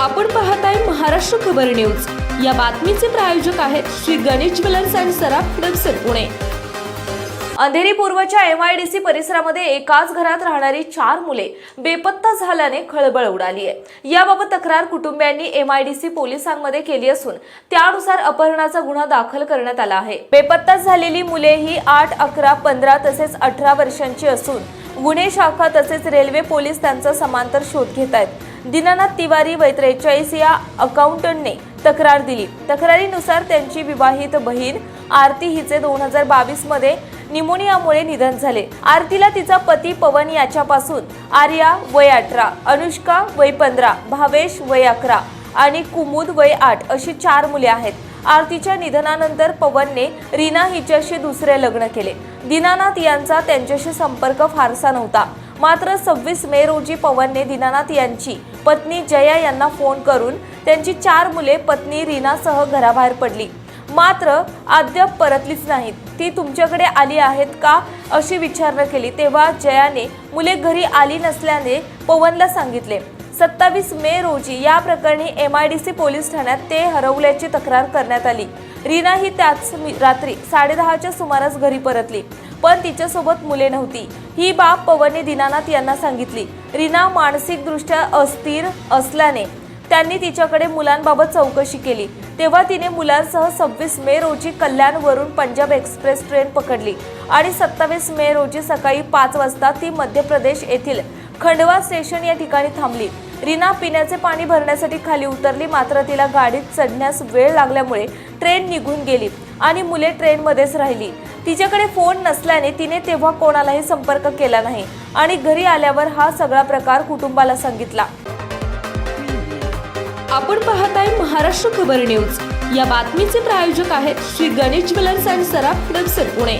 आपण पाहताय महाराष्ट्र खबर न्यूज. या बातमीचे प्रायोजक आहेत श्री गणेश ज्वेलर्स अँड सराफ हडपसर पुणे. अंधेरी पूर्वच्या एम आय डी सी परिसरामध्ये एकाच घरात राहणारी चार मुले बेपत्ता झाल्याने खळबळ उडाली आहे. याबाबत तक्रार कुटुंबियांनी एम आय डी सी पोलिसांमध्ये केली असून त्यानुसार अपहरणाचा गुन्हा दाखल करण्यात आला आहे. बेपत्ता झालेली मुले ही आठ अकरा पंधरा तसेच अठरा वर्षांची असून गुन्हे शाखा तसेच रेल्वे पोलीस त्यांचा समांतर शोध घेत आहेत. दीनानाथ तिवारी वय त्रेचाळीस या अकाउंटंटने तक्रार दिली. तक्रारीनुसार त्यांची विवाहित बहीण आरती हिचे दोन हजार बावीसमध्ये निमोनियामुळे निधन झाले. आरतीला तिचा पती पवन याच्यापासून आर्या वय अठरा अनुष्का वय पंधरा भावेश वय अकरा आणि कुमुद वय आठ अशी चार मुले आहेत. आरतीच्या निधनानंतर पवनने रीना हिच्याशी दुसरे लग्न केले. दीनानाथ यांचा त्यांच्याशी संपर्क फारसा नव्हता. मात्र सव्वीस मे रोजी पवनने दीनानाथ यांची पत्नी जया यांना फोन करून त्यांची चार मुले पत्नी रीनासह घराबाहेर पडली. मात्र अद्याप परतलीच नाहीत. ती तुमच्याकडे आली आहेत का अशी विचारणा केली तेव्हा जयाने मुले घरी आली नसल्याने पवनला सांगितले. सत्तावीस मे रोजी या प्रकरणी M I D C police ठाण्यात ते हरवल्याची तक्रार करण्यात आली. रीना ही त्याच मी- रात्री साडेदहाच्या सुमारास घरी परतली. पण तिच्यासोबत मुले नव्हती. ही बाब पवनने दीनानाथ यांना सांगितली. रीना मानसिकदृष्ट्या अस्थिर असल्याने त्यांनी तिच्याकडे मुलांबाबत चौकशी केली. तेव्हा तिने मुलांसह सव्वीस मे रोजी कल्याणवरून पंजाब एक्सप्रेस ट्रेन पकडली आणि सत्तावीस मे रोजी सकाळी पाच वाजता ती मध्य प्रदेश येथील खंडवा स्टेशन या ठिकाणी थांबली. रीना पिण्याचे पाणी भरण्यासाठी खाली उतरली मात्र तिला गाडीत चढण्यास वेळ लागल्यामुळे ट्रेन निघून गेली आणि मुले ट्रेनमध्येच राहिली. तिच्याकडे फोन नसल्याने तिने तेव्हा कोणालाही संपर्क केला नाही आणि घरी आल्यावर हा सगळा प्रकार कुटुंबाला सांगितला. आपण पाहत आहे महाराष्ट्र खबर न्यूज. या बातमीचे प्रायोजक आहेत श्री गणेश ज्वेलर्स अँड सराफ हडपसर पुणे.